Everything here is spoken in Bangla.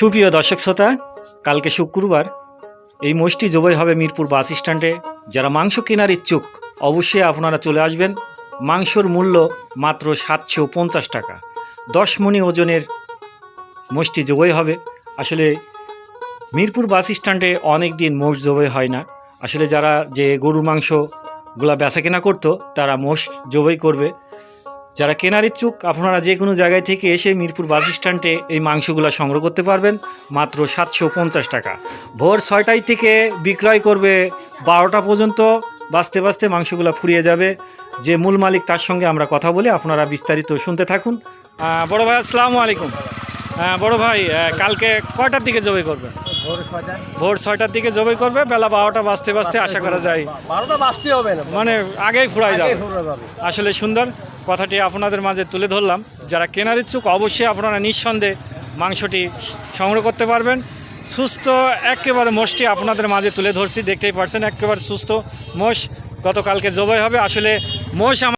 সুপ্রিয় দর্শক শ্রোতা, কালকে শুক্রবার এই মোষটি জবাই হবে মিরপুর বাস স্ট্যান্ডে। যারা মাংস কেনার ইচ্ছুক, অবশ্যই আপনারা চলে আসবেন। মাংসর মূল্য মাত্র সাতশো পঞ্চাশ টাকা। দশ মণি ওজনের মোষটি জবাই হবে। আসলে মিরপুর বাস স্ট্যান্ডে অনেক দিন মোষ জবাই হয় না। আসলে যারা যে গরুর মাংসগুলা বেচা কেনা করতো, তারা মোষ জবাই করবে। যারা কেনার ইচ্ছুক আপনারা যে কোনো জায়গায় থেকে এসে মিরপুর বাস স্ট্যান্ডে এই মাংসগুলো সংগ্রহ করতে পারবেন মাত্র সাতশো পঞ্চাশ টাকা। ভোর ছয়টায় থেকে বিক্রয় করবে বারোটা পর্যন্ত বাঁচতে বাঁচতে মাংসগুলো ফুরিয়ে যাবে। যে মূল মালিক তার সঙ্গে আমরা কথা বলে আপনারা বিস্তারিত শুনতে থাকুন। বড় ভাই আসসালামু আলাইকুম। আহ, বড় ভাই কালকে কয়টার দিকে জবাই করবে ভোর ছয়টার দিকে জবাই করবে বেলা বারোটা বাজতে বাজতে আশা করা যায়। বারোটা বাজতে হবে না মানে আগেই ফুরাই যাবে। আসলে সুন্দর কথাটি আপনাদের মাঝে তুলে ধরলাম। যারা কেনার ইচ্ছুক অবশ্যই আপনারা নিঃসন্দেহে মাংসটি সংগ্রহ করতে পারবেন। সুস্থ একেবারে মোষটি আপনাদের মাঝে তুলে ধরছি। দেখতেই পারছেন একেবারে সুস্থ মোষ। গতকালকে জবাই হবে। আসলে মোষ আমার